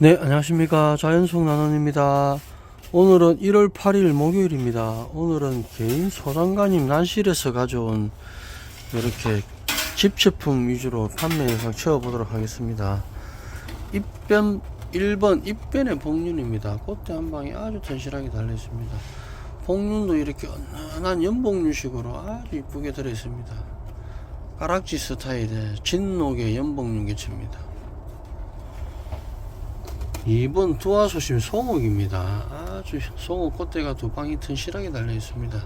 네, 안녕하십니까. 자연숙 나눔입니다. 오늘은 1월 8일 목요일입니다. 오늘은 개인 소장가님 난실에서 가져온 이렇게 집제품 위주로 판매 영상 채워보도록 하겠습니다. 입변 1번 입변의 복륜입니다. 꽃대 한 방에 아주 튼실하게 달려있습니다. 복륜도 이렇게 은은한 연복륜식으로 아주 이쁘게 들어있습니다. 까락지 스타일의 진녹의 연복륜 개체입니다. 2번 두화소심 송옥입니다. 아주 송옥 꽃대가 두 방이 튼실하게 달려 있습니다.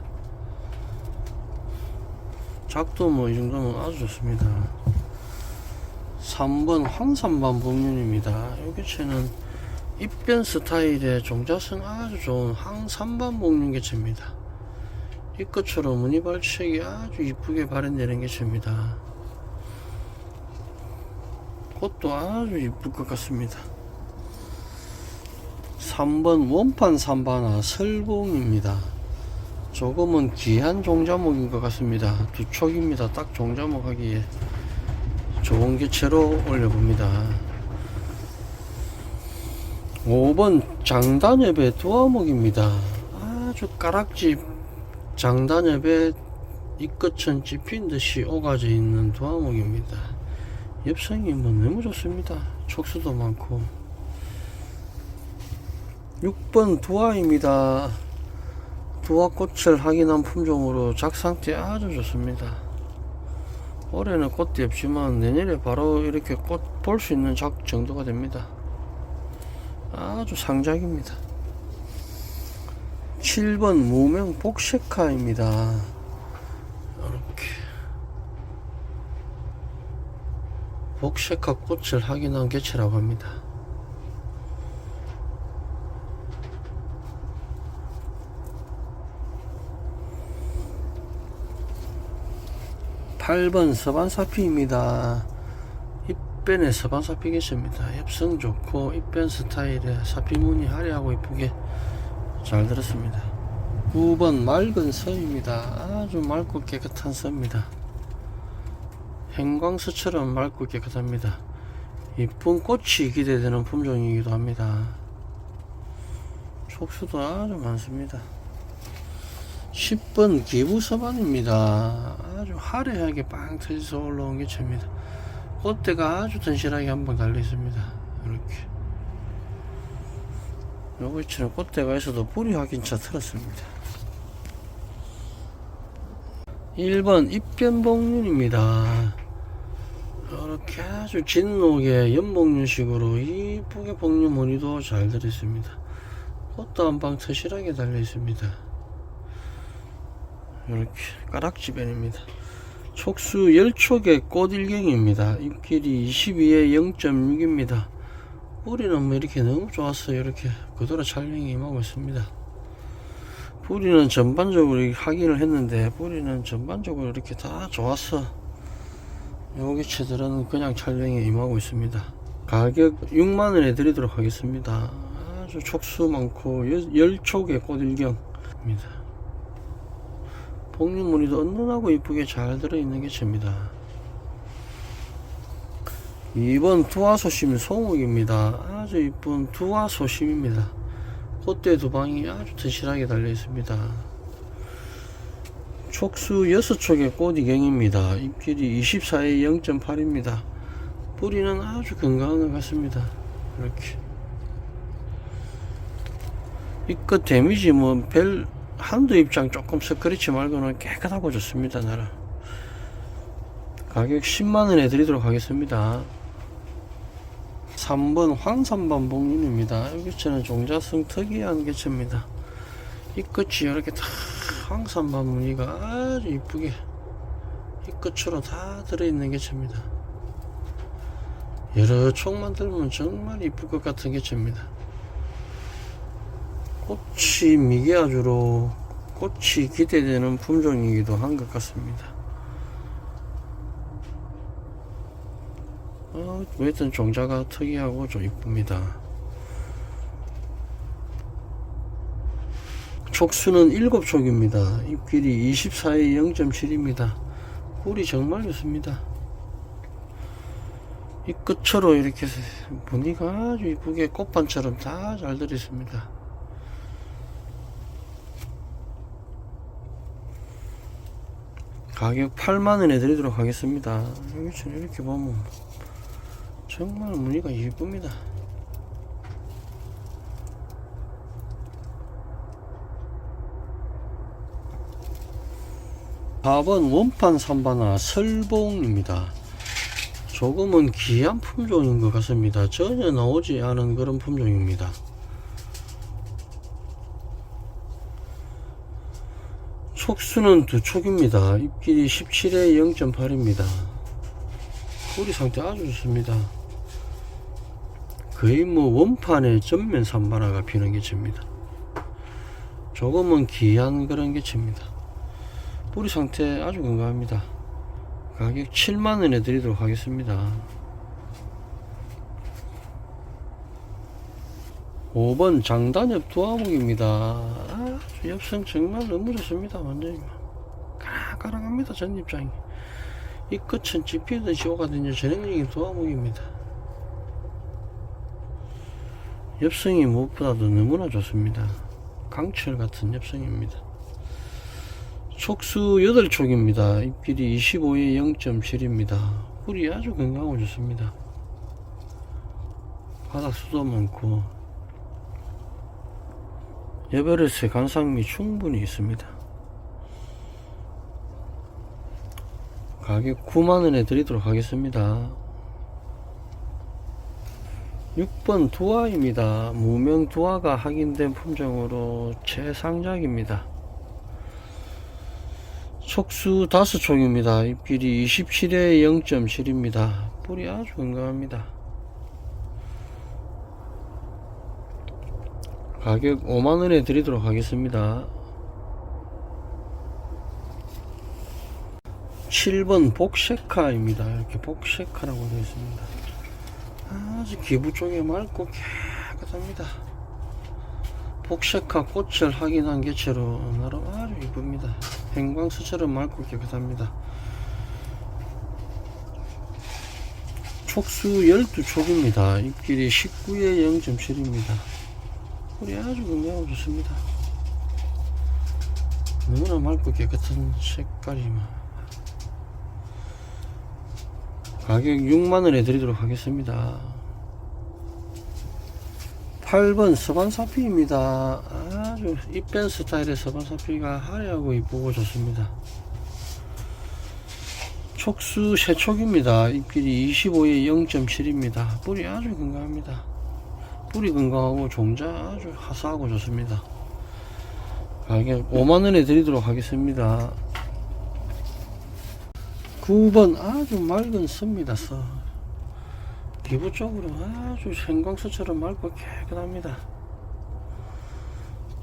작도 뭐 이 정도면 아주 좋습니다. 3번 황산반 복륜입니다. 이 개체는 입변 스타일의 종자성 아주 좋은 황산반 복륜 개체입니다. 이 것처럼 무늬 발색이 아주 이쁘게 발현되는 개체입니다. 꽃도 아주 이쁠 것 같습니다. 3번 원판 삼바나 설봉입니다. 조금은 귀한 종자목인 것 같습니다. 두 촉입니다. 딱 종자목 하기에 좋은 개체로 올려봅니다. 5번 장단엽의 두화목입니다. 아주 까락지 장단엽에 이끝은 찝힌 듯이 오가져 있는 두화목입니다. 엽성이 뭐 너무 좋습니다. 촉수도 많고 6번 두화입니다. 두화꽃을 확인한 품종으로 작상태 아주 좋습니다. 올해는 꽃이 없지만 내년에 바로 이렇게 꽃 볼 수 있는 작 정도가 됩니다. 아주 상작입니다. 7번 무명 복색화입니다. 이렇게 복색화 꽃을 확인한 개체라고 합니다. 8번 서반사피입니다. 입변의 서반사피 개체입니다. 엽성 좋고 입변 스타일의 사피무늬 화려하고 이쁘게 잘 들었습니다. 9번 맑은 서입니다. 아주 맑고 깨끗한 서입니다. 행광서처럼 맑고 깨끗합니다. 이쁜 꽃이 기대되는 품종이기도 합니다. 촉수도 아주 많습니다. 10번 기부 서반입니다. 아주 화려하게 빵 터져서 올라온 개체입니다. 꽃대가 아주 튼실하게 한방 달려 있습니다. 이렇게. 요거 처럼 꽃대가 있어도 뿌리 확인차 틀었습니다. 1번 입변복륜입니다. 이렇게 아주 진녹의 연복륜식으로 이쁘게 복륜 무늬도 잘 들어있습니다. 꽃도 한방 튼실하게 달려 있습니다. 이렇게 까락지변입니다. 촉수 10촉의 꽃일경입니다. 잎길이 22에 0.6입니다. 뿌리는 뭐 이렇게 너무 좋았어요. 이렇게 그대로 촬영이 임하고 있습니다. 뿌리는 전반적으로 확인을 했는데 뿌리는 전반적으로 이렇게 다 좋았어. 요기체들은 그냥 촬영에 임하고 있습니다. 가격 6만원에 드리도록 하겠습니다. 아주 촉수 많고 10촉의 꽃일경입니다. 복륜무늬도 은은하고 이쁘게 잘 들어있는 개체입니다. 2번 두화소심 송옥입니다. 아주 이쁜 두화소심입니다. 꽃대 두 방이 아주 튼실하게 달려 있습니다. 촉수 6촉의 꽃이경입니다. 잎길이 24에 0.8입니다. 뿌리는 아주 건강한 것 같습니다. 이렇게. 이끝 데미지 뭐별 한두 입장 조금 스크래치 말고는 깨끗하고 좋습니다 나라. 가격 10만원에 드리도록 하겠습니다. 3번 황산반 복륜입니다. 이 개체는 종자성 특이한 개체입니다. 이 끝이 이렇게 다 황산반 무늬가 아주 이쁘게 이 끝으로 다 들어있는 개체입니다. 여러 촉만 들면 정말 이쁠 것 같은 개체입니다 꽃이 미개아주로 꽃이 기대되는 품종이기도 한 것 같습니다. 어, 하여튼 종자가 특이하고 좀 이쁩니다. 촉수는 7촉입니다. 잎길이 24에 0.7입니다. 꿀이 정말 좋습니다. 이 끝으로 이렇게 무늬가 아주 이쁘게 꽃반처럼 다 잘 들어있습니다. 가격 8만원에 드리도록 하겠습니다. 여기처럼 이렇게 보면 정말 무늬가 이쁩니다. 4번 원판 삼바나 설봉입니다. 조금은 귀한 품종인 것 같습니다. 전혀 나오지 않은 그런 품종입니다. 촉수는 두 촉입니다. 입길이 17에 0.8입니다. 뿌리 상태 아주 좋습니다. 거의 뭐 원판에 전면 삼바나가 피는 개체입니다. 조금은 귀한 그런 개체입니다. 뿌리 상태 아주 건강합니다. 가격 7만원에 드리도록 하겠습니다. 5번 장단엽 두화목입니다. 엽성 정말 너무 좋습니다. 완전히 까락까락합니다. 전 입장이. 이 끝은 집히듯이 오거든요. 전형적인 두화목입니다. 엽성이 무엇보다도 너무나 좋습니다. 강철 같은 엽성입니다. 촉수 8촉입니다. 입길이 25에 0.7입니다. 꿀이 아주 건강하고 좋습니다. 바닥 수도 많고 에베레스트 간상미 충분히 있습니다. 가격 9만원에 드리도록 하겠습니다. 6번 두화입니다. 무명 두화가 확인된 품종으로 최상작입니다. 촉수 5촉입니다. 입길이 27에 0.7입니다. 뿌리 아주 건강합니다. 가격 5만원에 드리도록 하겠습니다. 7번 복셰카입니다. 이렇게 복셰카라고 되어 있습니다. 아주 기부 쪽에 맑고 깨끗합니다. 복셰카 꽃을 확인한 개체로 나름 아주 이쁩니다. 행광수처럼 맑고 깨끗합니다. 촉수 12촉입니다. 입길이 19에 0.7입니다. 우리 아주 건강하고 좋습니다. 너무나 맑고 깨끗한 색깔이만. 가격 6만원에 드리도록 하겠습니다. 8번 서반사피입니다. 아주 이쁜 스타일의 서반사피가 화려하고 이쁘고 좋습니다. 촉수 세촉입니다. 입길이 25에 0.7입니다. 뿌리 아주 건강합니다. 뿌리 건강하고 종자 아주 화사하고 좋습니다. 가격 5만원에 드리도록 하겠습니다. 9번 아주 맑은 습니다. 서. 기부 쪽으로 아주 생광수처럼 맑고 깨끗합니다.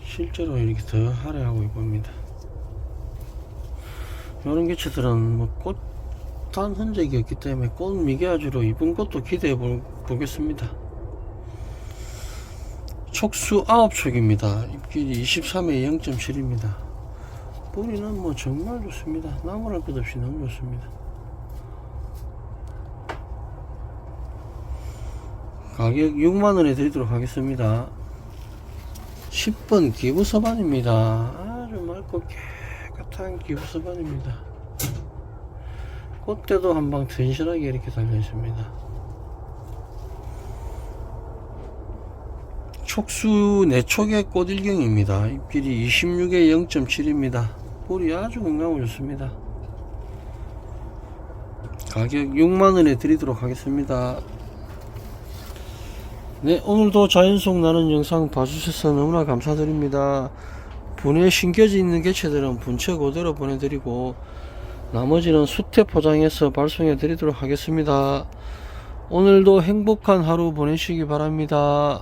실제로 이렇게 더 화려하고 이쁩니다. 이런 개체들은 뭐 꽃단 흔적이 없기 때문에 꽃 미개아주로 이쁜 것도 기대해 보, 보겠습니다. 촉수 9촉입니다. 입길이 23에 0.7입니다. 뿌리는 뭐 정말 좋습니다. 나무랄 것 없이 너무 좋습니다. 가격 6만원에 드리도록 하겠습니다. 10번 기부서반입니다. 아주 맑고 깨끗한 기부서반입니다. 꽃대도 한방 튼실하게 이렇게 달려 있습니다. 촉수 내촉의 꽃일경입니다. 입길이 26에 0.7입니다. 뿌리 아주 건강하고 좋습니다. 가격 6만원에 드리도록 하겠습니다. 네, 오늘도 자연 속 나는 영상 봐주셔서 너무나 감사드립니다. 분해 신겨져 있는 개체들은 분체 그대로 보내드리고 나머지는 수태 포장해서 발송해 드리도록 하겠습니다. 오늘도 행복한 하루 보내시기 바랍니다.